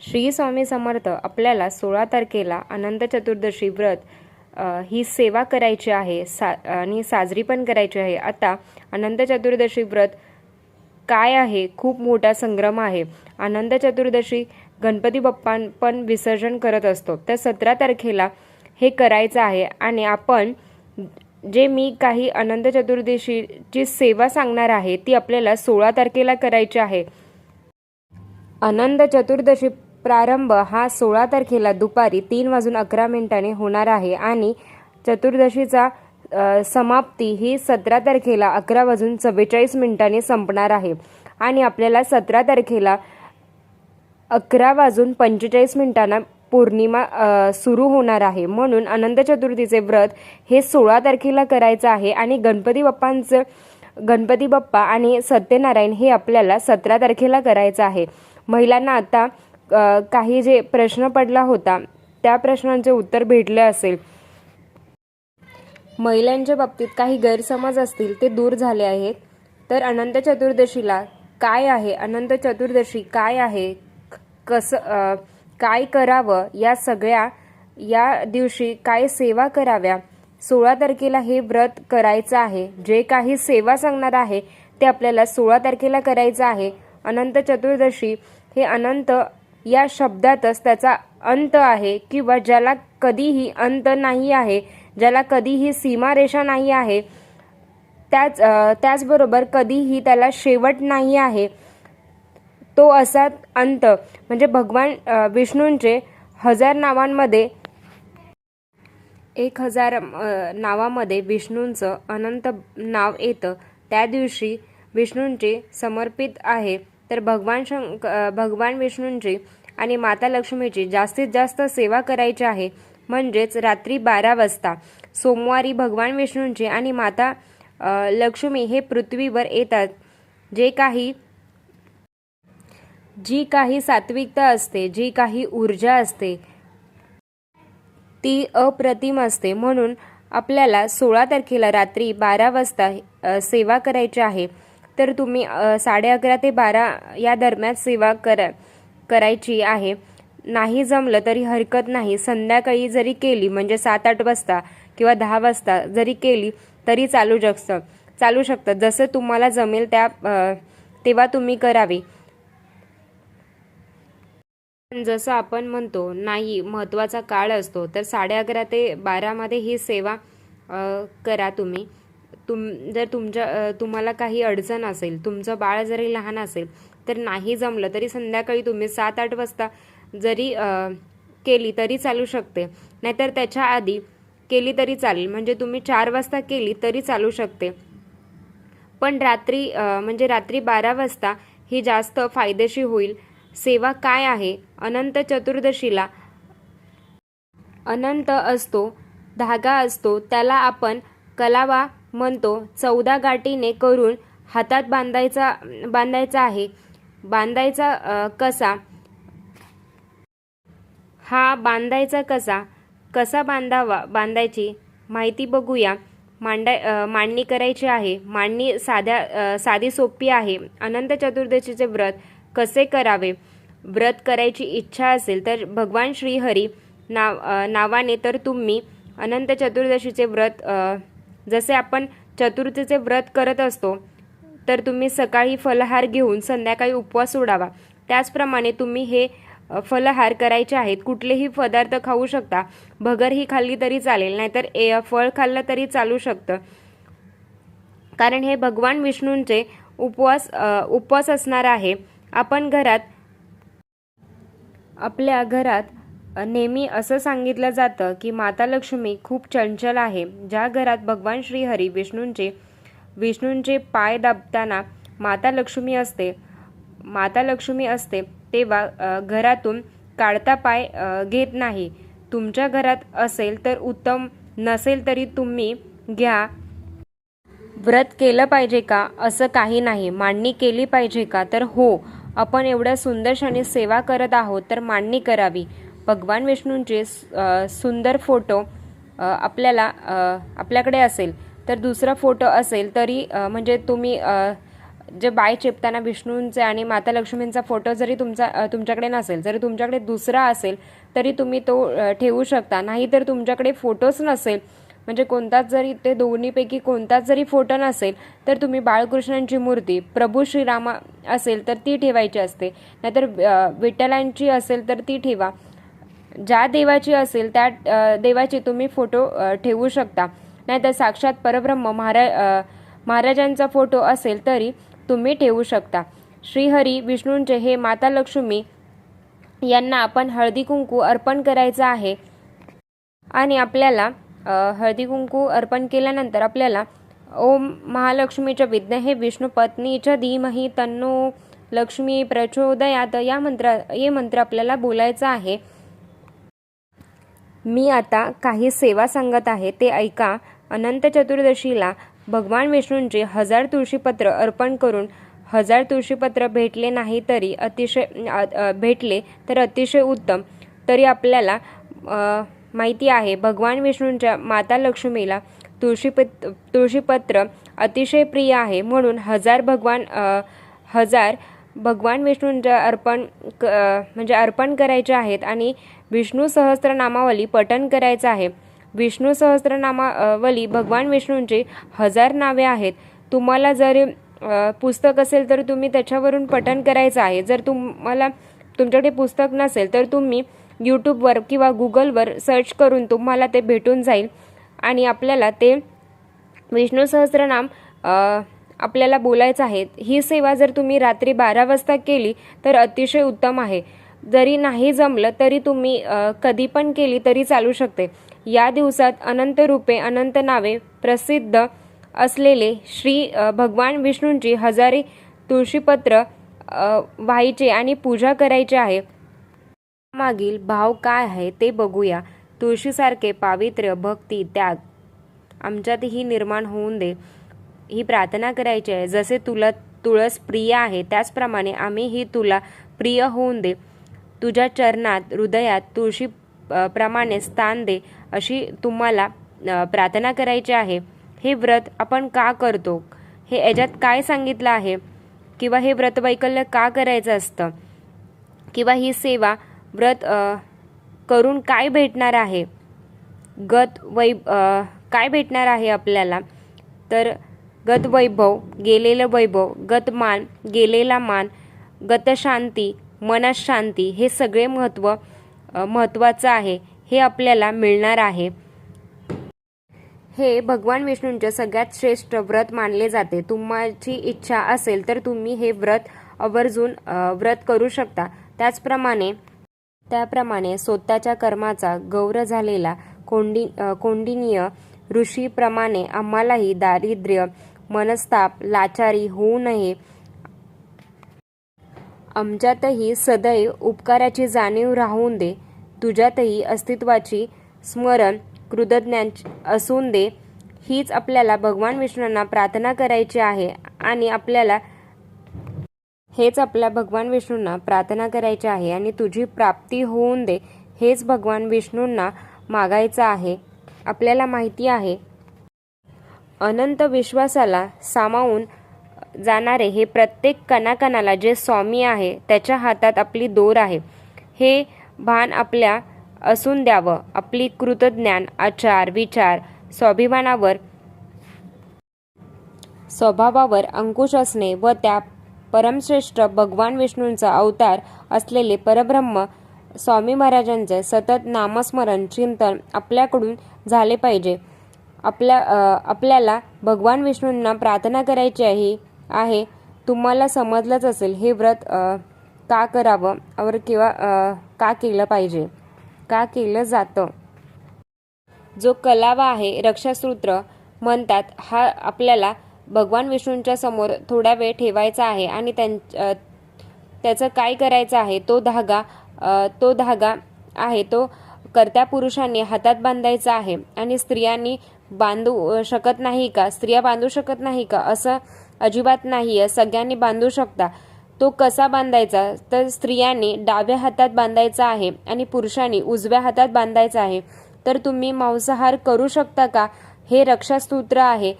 श्री स्वामी समर्थ आपल्याला सोळा तारखेला अनंत चतुर्दशी व्रत ही सेवा करायची आहे सा आणि साजरी पण करायची आहे. आता अनंत चतुर्दशी व्रत काय आहे? खूप मोठा संग्रम आहे. अनंत चतुर्दशी गणपती बाप्पा पण विसर्जन करत असतो. तर सतरा तारखेला हे करायचं आहे आणि आपण जे मी काही अनंत चतुर्दशीची सेवा सांगणार आहे ती आपल्याला सोळा तारखेला करायची आहे. अनंत चतुर्दशी प्रारंभ हा सोळा तारखेला दुपारी तीन वाजून अकरा मिनिटांनी होणार आहे आणि चतुर्दशीचा समाप्ती ही सतरा तारखेला अकरा वाजून चव्वेचाळीस मिनिटांनी संपणार आहे. आणि आपल्याला सतरा तारखेला अकरा वाजून पंचेचाळीस मिनिटांना पौर्णिमा सुरू होणार आहे. म्हणून अनंत चतुर्थीचे व्रत हे सोळा तारखेला करायचं आहे आणि गणपती बाप्पांचं गणपती बाप्पा आणि सत्यनारायण हे आपल्याला सतरा तारखेला करायचं आहे. महिलांना आता काही जे प्रश्न पडला होता त्या प्रश्नांचे उत्तर भेटले असेल. महिलांच्या बाबतीत काही गैरसमज असतील ते दूर झाले आहेत. तर अनंत चतुर्दशीला काय आहे? अनंत चतुर्दशी काय आहे? कसं काय करावं? या सगळ्या या दिवशी काय सेवा कराव्या? सोळा तारखेला हे व्रत करायचं आहे. जे काही सेवा सांगणार आहे ते आपल्याला सोळा तारखेला करायचं आहे. अनंत चतुर्दशी हे अनंत या शब्दातच त्याचा अंत आहे किंवा ज्याला कधीही अंत नाही आहे ज्याला कधीही सीमारेषा नाही आहे त्याच त्याचबरोबर कधीही त्याला शेवट नाही आहे तो असा अंत. म्हणजे भगवान विष्णूंचे हजार नावांमध्ये एक हजार नावामध्ये विष्णूंचं अनंत नाव येतं. त्या दिवशी विष्णूंचे समर्पित आहे. तर भगवान शंक भगवान विष्णूंची आणि माता लक्ष्मीची जास्तीत जास्त सेवा करायची आहे. म्हणजेच रात्री बारा वाजता सोमवारी भगवान विष्णूंची आणि माता लक्ष्मी हे पृथ्वीवर येतात. जे काही जी काही सात्विकता असते जी काही ऊर्जा असते ती अप्रतिम असते. म्हणून आपल्याला सोळा तारखेला रात्री बारा वाजता सेवा करायची आहे. तर तुम्ही साडे अकरा ते बारा या दरम्यान सेवा करा करायची आहे. नाही जमलं तरी हरकत नाही. संध्याकाळी जरी केली म्हणजे सात आठ वाजता किंवा दहा वाजता जरी केली तरी चालू शकतं चालू शकतं. जसं तुम्हाला जमेल त्या तेव्हा तुम्ही करावी. पण जसं आपण म्हणतो नाही महत्त्वाचा काळ असतो तर साडे अकरा ते बारामध्ये ही सेवा करा तुम्ही. तुम जर तुमच्या तुम्हाला काही अडचण असेल तुमचं बाळ जरी लहान असेल तर नाही जमलं तरी संध्याकाळी तुम्ही सात आठ वाजता जरी केली तरी चालू शकते. नाहीतर त्याच्या आधी केली तरी चालेल. म्हणजे तुम्ही चार वाजता केली तरी चालू शकते. पण रात्री म्हणजे रात्री बारा वाजता ही जास्त फायदेशीर होईल. सेवा काय आहे? अनंत चतुर्दशीला अनंत असतो धागा असतो त्याला आपण कलावा म्हणतो चौदा गाठीने करून हातात बांधायचा बांधायचा आहे. बांधायचा कसा? हा बांधायचा कसा? कसा बांधावा बांधायची माहिती बघूया. मांडा मांडणी करायची आहे. मांडणी साध्या साधी सोपी आहे. अनंत चतुर्दशीचे व्रत कसे करावे? व्रत करायची इच्छा असेल तर भगवान श्रीहरी नाव नावाने तर तुम्ही अनंत चतुर्दशीचे व्रत जसे आपण चतुर्थीचे व्रत करत असतो तर तुम्ही सकाळी फलहार घेऊन संध्याकाळी उपवास सोडावा. त्याचप्रमाणे तुम्ही हे फलहार करायचे आहेत कुठलेही पदार्थ खाऊ शकता. भगर ही खाल्ली तरी चालेल नाहीतर ए फळ खाल्लं तरी चालू शकतं. कारण हे भगवान विष्णूंचे उपवास उपवास असणार आहे. आपण घरात आपल्या घरात नेहमी असं सांगितलं जातं की माता लक्ष्मी खूप चंचल आहे. ज्या घरात भगवान श्रीहरी विष्णूंचे विष्णूंचे पाय दाबताना माता लक्ष्मी असते माता लक्ष्मी असते तेव्हा घरातून काढता पाय घेत नाही. तुमच्या घरात असेल तर उत्तम नसेल तरी तुम्ही घ्या. व्रत केलं पाहिजे का? असं काही नाही. मांडणी केली पाहिजे का? तर हो आपण एवढ्या सुंदरशाने सेवा करत आहोत तर मांडणी करावी. भगवान विष्णूंचे सुंदर फोटो आपल्याला आपल्याकडे असेल तर दुसरा फोटो असेल तरी म्हणजे तुम्ही जे बाय चेपताना विष्णूंचे आणि माता लक्ष्मींचा फोटो जरी तुमचा तुमच्याकडे नसेल जरी तुमच्याकडे दुसरा असेल तरी तुम्ही तो ठेवू शकता. नाहीतर तुमच्याकडे फोटोच नसेल म्हणजे कोणताच जरी ते दोन्हीपैकी कोणताच जरी फोटो नसेल तर तुम्ही बाळकृष्णांची मूर्ती प्रभू श्रीरामा असेल तर ती ठेवायची असते. नाहीतर विठ्ठलांची असेल तर ती ठेवा. ज्या देवाची असेल त्या देवाचे तुम्ही फोटो ठेवू शकता. नाहीतर साक्षात परब्रह्म महारा महाराजांचा फोटो असेल तरी तुम्ही ठेवू शकता. श्रीहरी विष्णूंचे हे माता लक्ष्मी यांना आपण हळदी कुंकू अर्पण करायचं आहे. आणि आपल्याला हळदी कुंकू अर्पण केल्यानंतर आपल्याला ओम महालक्ष्मीच्या विज्ञ हे विष्णू पत्नीच्या धीमही तन्नो लक्ष्मी प्रचोदयात या मंत्र हे मंत्र आपल्याला बोलायचं आहे. मी आता काही सेवा सांगत आहे ते ऐका. अनंत चतुर्दशीला भगवान विष्णूंचे हजार तुळशीपत्र अर्पण करून हजार तुळशीपत्र भेटले नाही तरी अतिशय भेटले तर अतिशय उत्तम. तरी आपल्याला माहिती आहे भगवान विष्णूंच्या माता लक्ष्मीला तुळशीपत तुळशीपत्र अतिशय प्रिय आहे म्हणून हजार भगवान हजार भगवान विष्णूंच्या अर्पण क म्हणजे अर्पण करायचे आहेत आणि विष्णू सहस्त्रनामावली पठन करायचं आहे. विष्णू सहस्त्रनामावली भगवान विष्णूंची हजार नावे आहेत. तुम्हाला जर पुस्तक असेल तर तुम्ही त्याच्यावरून पठन करायचं आहे. जर तुम्हाला तुमच्याकडे पुस्तक नसेल तर तुम्ही यूट्यूबवर किंवा गुगलवर सर्च करून तुम्हाला ते भेटून जाईल. आणि आपल्याला ते विष्णू सहस्त्रनाम आपल्याला बोलायचं आहे. ही सेवा जर तुम्ही रात्री बारा वाजता केली तर अतिशय उत्तम आहे. जरी नाही जमलं तरी तुम्ही कधी पण केली तरी चालू शकते. या दिवसात अनंत रूपे अनंत नावे प्रसिद्ध असलेले श्री भगवान विष्णूंची हजारे तुळशीपत्र व्हायचे आणि पूजा करायची आहे. मागील भाव काय आहे ते बघूया. तुळशीसारखे पावित्र्य भक्ती त्याग. आमच्यातही निर्माण होऊन दे. ही प्रार्थना करायची आहे. जसे तुला तुळस प्रिय आहे त्याचप्रमाणे आम्ही ही तुला प्रिय होऊन दे. तुझ्या चरणात हृदयात तुळशी प्रमाणे स्थान दे अशी तुम्हाला प्रार्थना करायची आहे. हे व्रत आपण का करतो? हे याच्यात काय सांगितलं आहे? किंवा हे व्रत वैकल्य का करायचं असतं? किंवा ही सेवा व्रत करून काय भेटणार आहे? गत वै काय भेटणार आहे आपल्याला? तर गत वैभव गेलेलं वैभव गत मान गेलेला मान गतशांती मनशांती हे सगळे महत्त्व महत्त्वाचं आहे. हे आपल्याला मिळणार आहे. हे भगवान विष्णूंचे सगळ्यात श्रेष्ठ व्रत मानले जाते. तुम्हाची इच्छा असेल तर तुम्ही हे व्रत आवर्जून व्रत करू शकता. त्याचप्रमाणे त्याप्रमाणे स्वतःच्या कर्माचा गौर झालेला कोंडी कोंडिनीय ऋषीप्रमाणे आम्हालाही दारिद्र्य मनस्ताप लाचारी होऊ नये. आमच्यातही सदैव उपकाराची जाणीव राहून दे. तुझ्यातही अस्तित्वाची स्मरण कृतज्ञांची असून दे. हीच आपल्याला भगवान विष्णूंना प्रार्थना करायची आहे आणि आपल्याला हेच आपल्या भगवान विष्णूंना प्रार्थना करायची आहे आणि तुझी प्राप्ती होऊन दे. हेच भगवान विष्णूंना मागायचं आहे. आपल्याला माहिती आहे. अनंत विश्वासाला सामावून जाणारे हे प्रत्येक कणाकणाला जे स्वामी आहे त्याच्या हातात आपली दोर आहे. हे भान आपल्या असून द्यावं. आपली कृतज्ञान आचार विचार स्वाभिमानावर स्वभावावर अंकुश असणे व त्या परमश्रेष्ठ भगवान विष्णूंचा अवतार असलेले परब्रह्म स्वामी महाराजांचे सतत नामस्मरण चिंतन आपल्याकडून झाले पाहिजे. आपल्या आपल्याला भगवान विष्णूंना प्रार्थना करायची आहे आहे. तुम्हाला समजलंच असेल हे व्रत का करावं? और किंवा का केलं पाहिजे? का केलं जातं? जो कलावा आहे रक्षासूत्र म्हणतात हा आपल्याला भगवान विष्णूंच्या समोर थोडा वेळ ठेवायचा आहे आणि त्यां त्याचं काय करायचं आहे तो धागा तो धागा आहे. तो कर्त्या पुरुषांनी हातात बांधायचा आहे आणि स्त्रियांनी बांधू शकत नाही का? स्त्रिया बांधू शकत नाही का? असं अजिबात नाही आहे. सगळ्यांनी बांधू शकता. तो कसा बांधायचा? तर स्त्रियांनी डाव्या हातात बांधायचा आहे आणि पुरुषांनी उजव्या हातात बांधायचा आहे. तर तुम्ही मांसाहार करू शकता का? हे रक्षासूत्र आहे.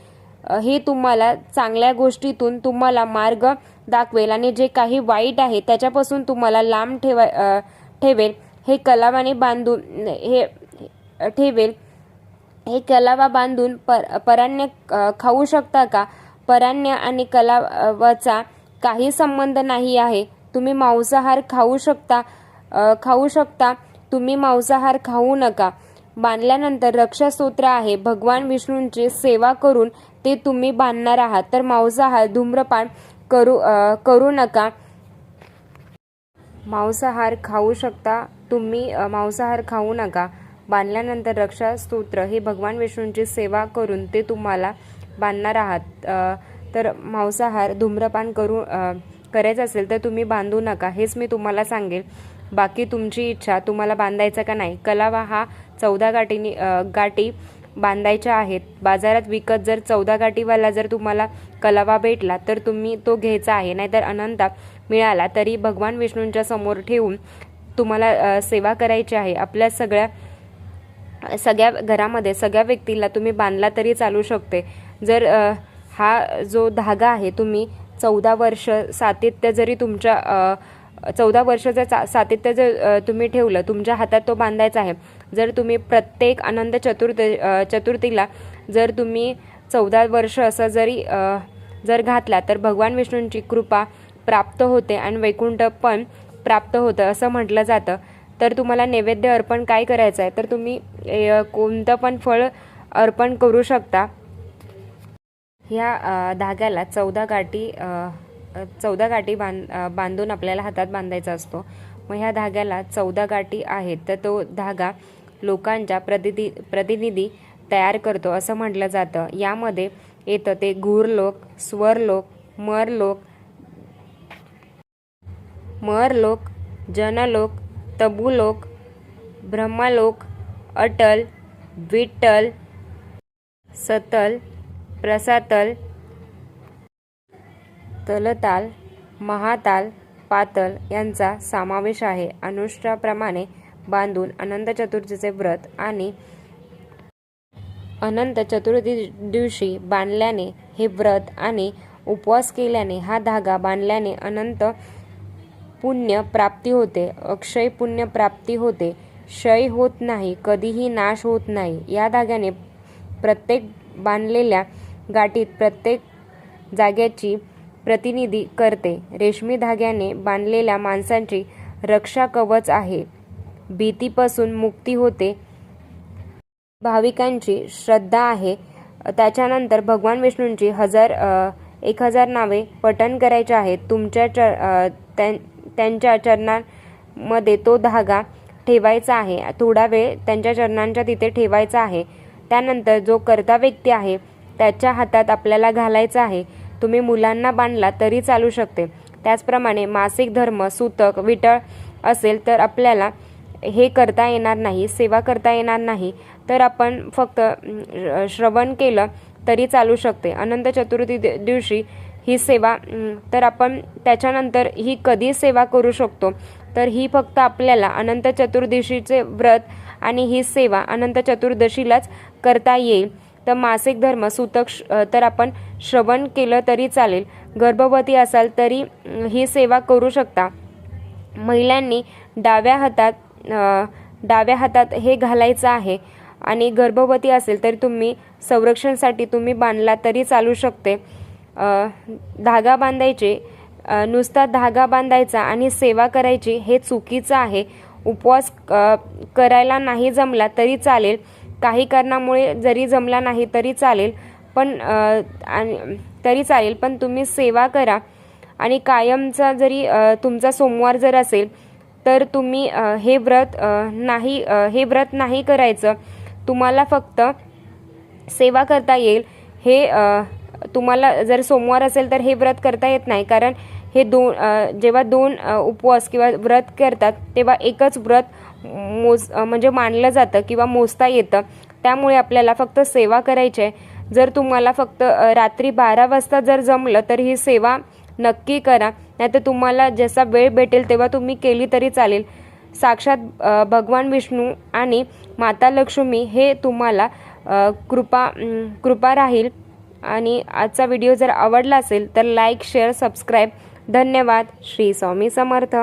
हे तुम्हाला चांगल्या गोष्टीतून तुम्हाला मार्ग दाखवेल आणि जे काही वाईट आहे त्याच्यापासून तुम्हाला लांब ठेवा ठेवेल. हे कलावाने बांधून हे ठेवेल. हे कलावा बांधून पर परान्य खाऊ शकता का? परान्य आणि कलावाचा काही संबंध नाही आहे. तुम्ही मांसाहार खाऊ शकता खाऊ शकता. तुम्ही मांसाहार खाऊ नका. बांधल्यानंतर रक्षासूत्र आहे. भगवान विष्णूंची सेवा करून ते तुम्ही बांधणार आहात. तर मांसाहार धूम्रपान करू करू नका. मांसाहार खाऊ शकता तुम्ही मांसाहार खाऊ नका. बांधल्यानंतर रक्षा स्तोत्र हे भगवान विष्णूंची सेवा करून ते तुम्हाला बांधणार आहात. तर मांसाहार धूम्रपान करू करायचं असेल तर तुम्ही बांधू नका. हेच मी तुम्हाला सांगेल. बाकी तुमची इच्छा तुम्हाला बांधायचा का नाही. कलावा हा चौदा गाठीनी गाठी बांधायच्या आहेत. बाजारात विकत जर चौदा गाठीवाला जर तुम्हाला कलावा भेटला तर तुम्ही तो घ्यायचा आहे. नाहीतर अनंता मिळाला तरी भगवान विष्णूंच्या समोर ठेवून तुम्हाला सेवा करायची आहे. आपल्या सगळ्या सगळ्या घरामध्ये सगळ्या व्यक्तीला तुम्ही बांधला तरी चालू शकते. जर हा जो धागा आहे तुम्ही चौदा वर्ष सातत्य जरी तुमच्या चौदा चौदा जर सा सातत्य जर तुम्ही ठेवलं तुमच्या हातात तो बांधायचा आहे. जर तुम्ही प्रत्येक आनंद चतुर्थ चतुर्थीला जर तुम्ही चौदा वर्ष असं जरी जर घातला तर भगवान विष्णूंची कृपा प्राप्त होते आणि वैकुंठ पण प्राप्त होतं असं म्हटलं जातं. तर तुम्हाला नैवेद्य अर्पण काय करायचं आहे? तर तुम्ही कोणतं पण फळ अर्पण करू शकता. ह्या धाग्याला चौदा गाठी चौदा गाठी बांध बांधून आपल्याला हातात बांधायचा असतो. मग ह्या धाग्याला चौदा गाठी आहेत तर तो धागा लोकांच्या प्रतिनिधी प्रतिनिधी तयार करतो असं म्हटलं जातं. यामध्ये येतं ते गूरलोक स्वरलोक मरलोक मरलोक जनलोक तबुलोक ब्रह्मलोक अटल विठ्ठल सतल प्रसातल तलताल महाताल पातल यांचा समावेश आहे. अनुष्ठाप्रमाणे बांधून अनंत चतुर्थीचे व्रत आणि अनंत चतुर्थी दिवशी बांधल्याने हे व्रत आणि उपवास केल्याने हा धागा बांधल्याने अनंत पुण्य प्राप्ती होते. अक्षय पुण्य प्राप्ती होते. क्षय होत नाही कधीही नाश होत नाही. या धाग्याने प्रत्येक बांधलेल्या गाठीत प्रत्येक जाग्याची प्रतिनिधी करते. रेशमी धाग्याने बांधलेल्या माणसांची रक्षा कवच आहे. भीतीपासून मुक्ती होते. भाविकांची श्रद्धा आहे. त्याच्यानंतर भगवान विष्णूंची हजार एक हजार नावे पठण करायचे आहेत. तुमच्या च त्यां- त्यांच्या चरणांमध्ये तो धागा ठेवायचा आहे. थोडा वेळ त्यांच्या चरणांच्या तिथे ठेवायचा आहे. त्यानंतर जो कर्ता व्यक्ती आहे त्याच्या हातात आपल्याला घालायचा आहे. तुम्ही मुलांना बांधला तरी चालू शकते. त्याचप्रमाणे मासिक धर्म सूतक विटळ असेल तर आपल्याला हे करता येणार नाही सेवा करता येणार नाही. तर आपण फक्त श्रवण केलं तरी चालू शकते. अनंत चतुर्थी दिवशी ही सेवा तर आपण त्याच्यानंतर ही कधी सेवा करू शकतो? तर ही फक्त आपल्याला अनंत चतुर्दशीचे व्रत आणि ही सेवा अनंत चतुर्दशीलाच करता येईल. तर मासिक धर्म सूतक श- तर आपण श्रवण केलं तरी चालेल. गर्भवती असाल तरी ही सेवा करू शकता. महिलांनी डाव्या हातात डाव्या हातात हे घालायचं आहे आणि गर्भवती असेल तर तुम्ही संरक्षणसाठी तुम्ही बांधला तरी चालू शकते. धागा बांधायचे नुसता धागा बांधायचा आणि सेवा करायची हे चुकीचं आहे. उपवास करायला नाही जमला तरी चालेल. काही कारणामुळे जरी जमला नाही तरी चालेल. पण आणि तरी चालेल पण तुम्ही सेवा करा. आणि कायमचा जरी तुमचा सोमवार जर असेल तर तुम्ही हे व्रत नाही हे व्रत नाही करायचं. तुम्हाला फक्त सेवा करता येईल. हे तुम्हाला जर सोमवार असेल तर हे व्रत करता येत नाही. कारण हे दोन जेव्हा दोन उपवास किंवा व्रत करतात तेव्हा एकच व्रत मोज म्हणजे मानलं जातं किंवा मोजता येतं. त्यामुळे आपल्याला फक्त सेवा करायची आहे. जर तुम्हाला फक्त रात्री बारा वाजता जर जमलं तर ही सेवा नक्की करा. नाहीतर तुम्हाला जसा वेळ भेटेल तेव्हा तुम्ही केली तरी चालेल. साक्षात भगवान विष्णू आणि माता लक्ष्मी हे तुम्हाला कृपा कृपा राहील. आणि आजचा व्हिडिओ जर आवडला असेल तर लाईक शेअर सबस्क्राईब. धन्यवाद. श्री स्वामी समर्थ.